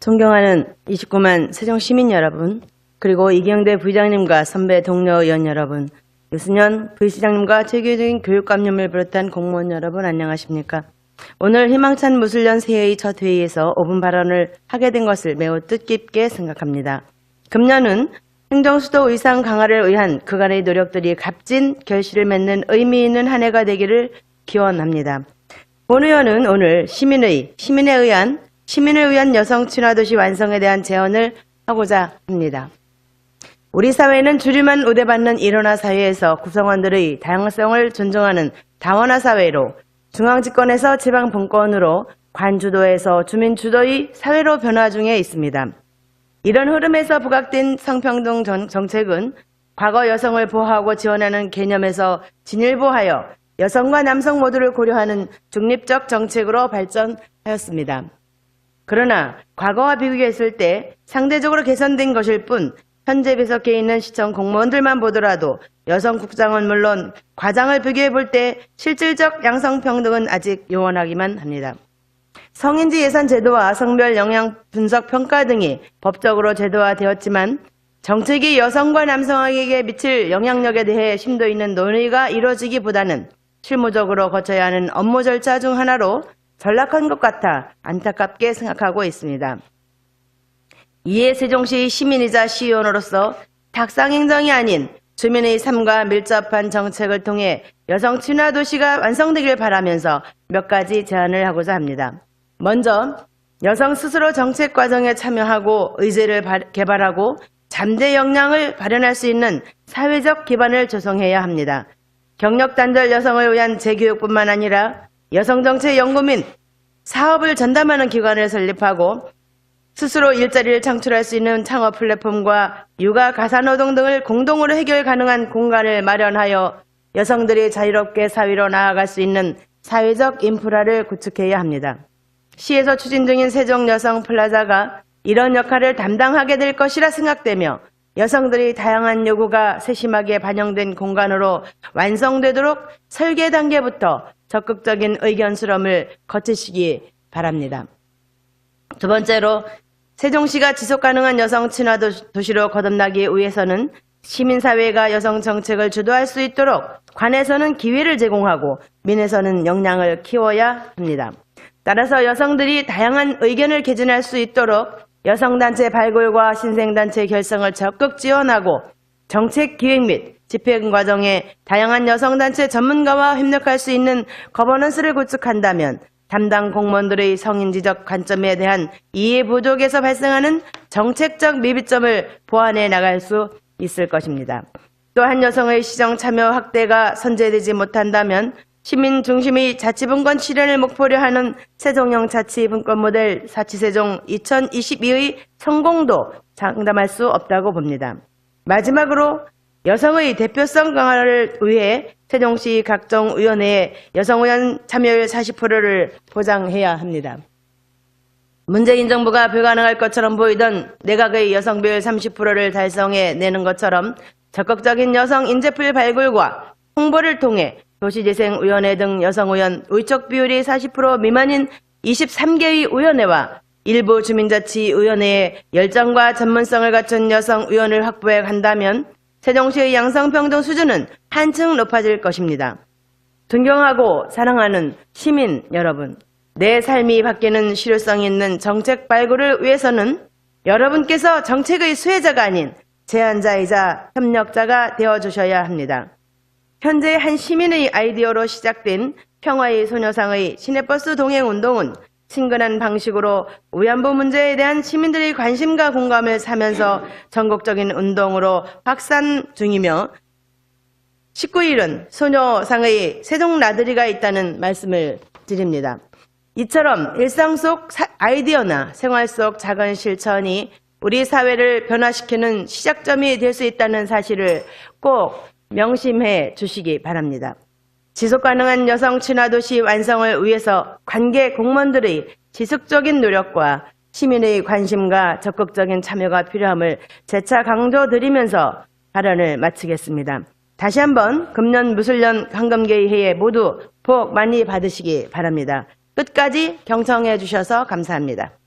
존경하는 29만 세종 시민 여러분, 그리고 이경대 부의장님과 선배 동료 의원 여러분, 유승현 부시장님과 체계적인 교육감님을 비롯한 공무원 여러분 안녕하십니까? 오늘 희망찬 무술년 새해의 첫 회의에서 5분 발언을 하게 된 것을 매우 뜻깊게 생각합니다. 금년은 행정수도 의상 강화를 위한 그간의 노력들이 값진 결실을 맺는 의미 있는 한 해가 되기를 기원합니다. 본 의원은 오늘 시민의, 시민에 의한, 시민을 위한 여성 친화도시 완성에 대한 제언을 하고자 합니다. 우리 사회는 주류만 우대받는 일원화 사회에서 구성원들의 다양성을 존중하는 다원화 사회로 중앙집권에서 지방분권으로 관주도에서 주민주도의 사회로 변화 중에 있습니다. 이런 흐름에서 부각된 성평등 정- 정책은 과거 여성을 보호하고 지원하는 개념에서 진일보하여 여성과 남성 모두를 고려하는 중립적 정책으로 발전하였습니다. 그러나 과거와 비교했을 때 상대적으로 개선된 것일 뿐 현재 배석해 있는 시청 공무원들만 보더라도 여성 국장은 물론 과장을 비교해 볼 때 실질적 양성평등은 아직 요원하기만 합니다. 성인지 예산 제도와 성별 영향 분석 평가 등이 법적으로 제도화되었지만 정책이 여성과 남성에게 미칠 영향력에 대해 심도 있는 논의가 이루어지기보다는 실무적으로 거쳐야 하는 업무 절차 중 하나로 전락한 것 같아 안타깝게 생각하고 있습니다. 이에 세종시 시민이자 시의원으로서 탁상행정이 아닌 주민의 삶과 밀접한 정책을 통해 여성 친화 도시가 완성되길 바라면서 몇 가지 제안을 하고자 합니다. 먼저 여성 스스로 정책 과정에 참여하고 의제를 바- 개발하고 잠재 역량을 발현할 수 있는 사회적 기반을 조성해야 합니다. 경력 단절 여성을 위한 재교육뿐만 아니라 여성정책 연구 및 사업을 전담하는 기관을 설립하고 스스로 일자리를 창출할 수 있는 창업 플랫폼과 육아 가사노동 등을 공동으로 해결 가능한 공간을 마련하여 여성들이 자유롭게 사회로 나아갈 수 있는 사회적 인프라를 구축해야 합니다. 시에서 추진 중인 세종 여성 플라자가 이런 역할을 담당하게 될 것이라 생각되며 여성들이 다양한 요구가 세심하게 반영된 공간으로 완성되도록 설계 단계부터 적극적인 의견 수렴을 거치시기 바랍니다. 두 번째로 세종시가 지속 가능한 여성 친화 도- 도시로 거듭나기 위해서는 시민사회가 여성 정책을 주도할 수 있도록 관에서는 기회를 제공하고 민에서는 역량을 키워야 합니다. 따라서 여성들이 다양한 의견을 개진할 수 있도록 여성단체 발굴과 신생단체 결성을 적극 지원하고 정책 기획 및 집행 과정에 다양한 여성단체 전문가와 협력할 수 있는 거버넌스를 구축한다면 담당 공무원들의 성인지적 관점에 대한 이해 부족에서 발생하는 정책적 미비점을 보완해 나갈 수 있을 것입니다. 또한 여성의 시정 참여 확대가 선제되지 못한다면 시민 중심의 자치분권 실현을 목표로 하는 세종형 자치분권 모델 사치세종 2022의 성공도 장담할 수 없다고 봅니다. 마지막으로 여성의 대표성 강화를 위해 세종시 각종 위원회에 여성 의원 참여율 40%를 보장해야 합니다. 문재인 정부가 불가능할 것처럼 보이던 내각의 여성 비율 30%를 달성해 내는 것처럼 적극적인 여성 인재풀 발굴과 홍보를 통해 도시재생위원회 등 여성의원 의적 비율이 40% 미만인 23개의 위원회와 일부 주민자치위원회에 열정과 전문성을 갖춘 여성위원을 확보해 간다면 세종시의 양성평등 수준은 한층 높아질 것입니다. 존경하고 사랑하는 시민 여러분, 내 삶이 바뀌는 실효성 있는 정책 발굴을 위해서는 여러분께서 정책의 수혜자가 아닌 제안자이자 협력자가 되어주셔야 합니다. 현재 한 시민의 아이디어로 시작된 평화의 소녀상의 시내버스 동행 운동은 친근한 방식으로 위안부 문제에 대한 시민들의 관심과 공감을 사면서 전국적인 운동으로 확산 중이며 19일은 소녀상의 세종 나들이가 있다는 말씀을 드립니다. 이처럼 일상 속 사- 아이디어나 생활 속 작은 실천이 우리 사회를 변화시키는 시작점이 될 수 있다는 사실을 꼭 명심해 주시기 바랍니다. 지속 가능한 여성 친화 도시 완성을 위해서 관계 공무원들의 지속적인 노력과 시민의 관심과 적극적인 참여가 필요함을 재차 강조드리면서 발언을 마치겠습니다. 다시 한번 금년 무술년 황금계의 해에 모두 복 많이 받으시기 바랍니다. 끝까지 경청해 주셔서 감사합니다.